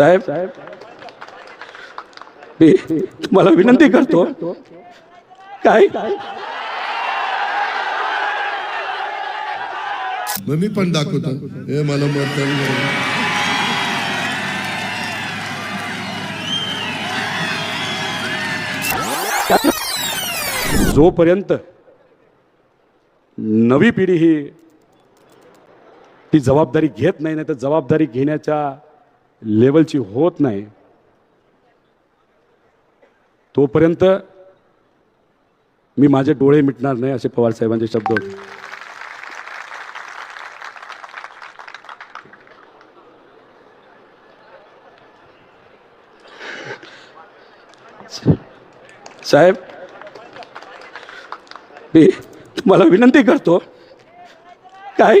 साहेब मी तुम्हाला विनंती करतो काय मग मी पण दाखवतो हे मला करा. जोपर्यंत नवी पिढी ही ती जबाबदारी घेत नाही नाही तर जबाबदारी घेण्याच्या लेवलची होत नाही तोपर्यंत मी माझे डोळे मिटणार नाही असे पवार साहेबांचे शब्द होते. साहेब मी तुम्हाला विनंती करतो काय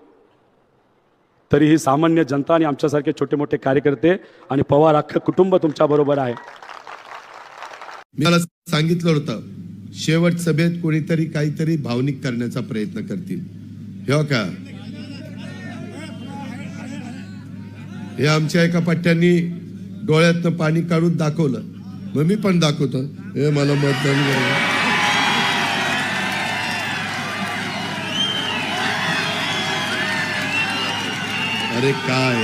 तरी ही सामान्य जनता आणि आमच्यासारखे छोटे मोठे कार्यकर्ते आणि पवार अख्खं कुटुंब तुमच्याबरोबर आहे. मी मला सांगितलं होतं शेवट सभेत कोणीतरी काहीतरी भावनिक करण्याचा प्रयत्न करतील. हे हो का? हे आमच्या एका पट्ट्यांनी डोळ्यातनं पाणी काढून दाखवलं. मग मी पण दाखवतो. हे मला मतदान अरे काय?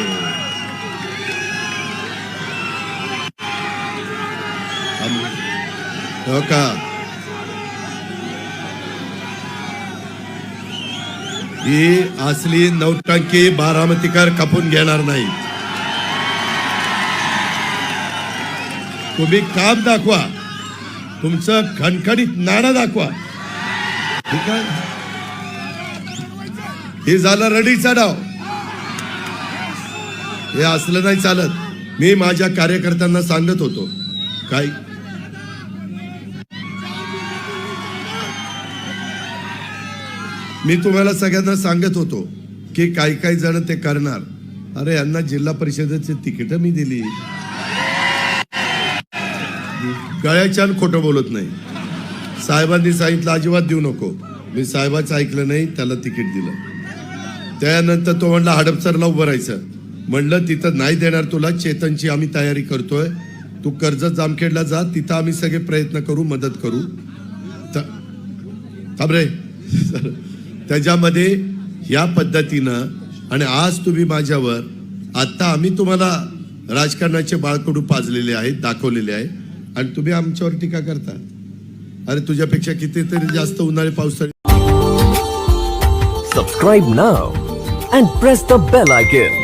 हो का? ही असली नौटंकी बारामतीकर कापून घेणार नाही. तुम्ही काम दाखवा. तुमचं खणखणीत नाणं दाखवा. ठीक आहे? हे झालं रडीचा डाव हे असलं नाही चालत. मी माझ्या कार्यकर्त्यांना सांगत होतो. काय? मी तुम्हाला सगळ्यांना सांगत होतो की काही काही जण ते करणार. अरे यांना जिल्हा परिषदेची तिकीट मी दिली. गळ्याच्या खोटं बोलत नाही. साहेबांनी सांगितलं अजिबात देऊ नको. मी साहेबाचं ऐकलं नाही त्याला तिकीट दिलं. त्यानंतर तो म्हणला हडपसरला उभं राहायचं. म्हणलं तिथं नाही देणार तुला चेतनची आम्ही तयारी करतोय. तू कर्जत जामखेडला जा तिथं आम्ही सगळे प्रयत्न करू मदत करू. त- थांब रे. त्याच्यामध्ये या पद्धतीनं आणि आज तुम्ही माझ्यावर आता आम्ही तुम्हाला राजकारणाचे बाळकडू पाजलेले आहेत दाखवलेले आहे आणि तुम्ही आमच्यावर टीका करता अरे तुझ्यापेक्षा कितीतरी जास्त उन्हाळे पावसाळी subscribe now and press the bell icon